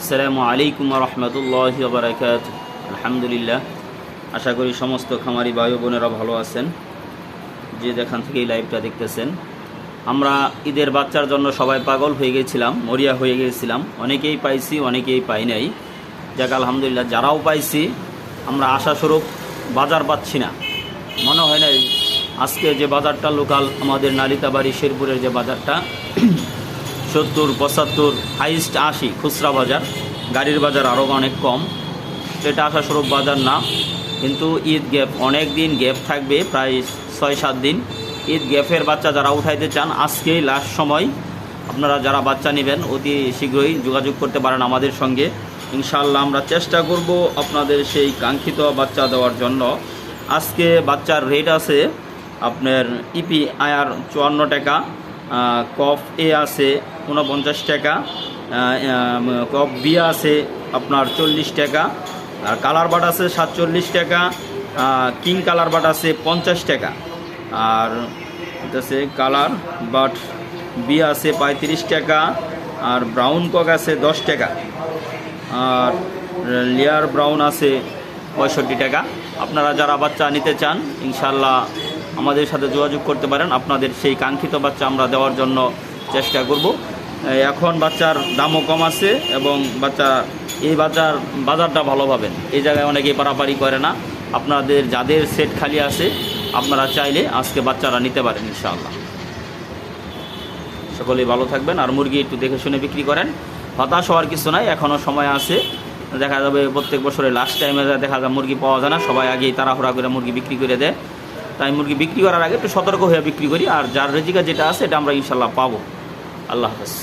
আসসালামু আলাইকুম রহমতুল্লাহ বারাকাত আলহামদুলিল্লাহ, আশা করি সমস্ত খামারি ভাই বোনেরা ভালো আছেন। যে যেখান থেকে এই লাইভটা দেখতেছেন, আমরা ঈদের বাচ্চার জন্য সবাই পাগল হয়ে গেছিলাম, মরিয়া হয়ে গেছিলাম। অনেকেই পাইছি, অনেকেই পাই নাই। যাক, আলহামদুলিল্লাহ, যারাও পাইছি, আমরা আশাস্বরূপ বাজার পাচ্ছি না। মনে হয় না আজকে যে বাজারটা লোকাল, আমাদের নালিতাবাড়ি, শেরপুরের যে বাজারটা সত্তর, পঁচাত্তর, হাইস্ট আশি, খুচরা বাজার। গাড়ির বাজার আরও অনেক কম। এটা আশাস্বরূপ বাজার না, কিন্তু ঈদ গ্যাপ, অনেক দিন গ্যাপ থাকবে, প্রায় ছয়, সাত দিন। ঈদ গ্যাপের বাচ্চা যারা উঠাইতে চান, আজকেই লাস্ট সময় আপনারা যারা বাচ্চা নেবেন, অতি শীঘ্রই যোগাযোগ করতে পারেন আমাদের সঙ্গে। ইনশাল্লাহ আমরা চেষ্টা করব আপনাদের সেই কাঙ্ক্ষিত বাচ্চা দেওয়ার জন্য। আজকে বাচ্চার রেট আছে আপনার ইপি আয়ার চুয়ান্ন টাকা কফ এ আছে উনপঞ্চাশ টাকা। আহ, আহ, কফ বি আছে আপনার চল্লিশ টাকা। আর কালার বাট আছে সাতচল্লিশ টাকা। কিং কালার বাট আছে পঞ্চাশ টাকা। আর আছে কালার বাট বি আছে পঁয়ত্রিশ টাকা। আর ব্রাউন কক আছে দশ টাকা। আর লেয়ার ব্রাউন আছে পঁয়ষট্টি টাকা। আপনারা যারা বাচ্চা নিতে চান ইনশাল্লাহ আমাদের সাথে যোগাযোগ করতে পারেন। আপনাদের সেই কাঙ্ক্ষিত বাচ্চা আমরা দেওয়ার জন্য চেষ্টা করব। এখন বাচ্চার দামও কম আছে এবং বাচ্চা, এই বাজার বাজারটা ভালো পাবেন। এই জায়গায় অনেকে পারাপারি করে না। আপনাদের যাদের সেট খালি আছে, আপনারা চাইলে আজকে বাচ্চারা নিতে পারেন ইনশাআল্লাহ। সকলেই ভালো থাকবেন। আর মুরগি একটু দেখে শুনে বিক্রি করেন। হতাশ হওয়ার কিছু নাই এখনও সময় আছে। দেখা যাবে প্রত্যেক বছরে লাস্ট টাইমে দেখা যায় মুরগি পাওয়া যায় না। সবাই আগেই তাড়াহুড়া করে মুরগি বিক্রি করে দেয়। তাই মুরগি বিক্রি করার আগে একটু সতর্ক হয়ে বিক্রি করি। আর যার রেজিকা যেটা আছে, এটা আমরা ইনশাল্লাহ পাবো। আল্লাহ হাফেজ।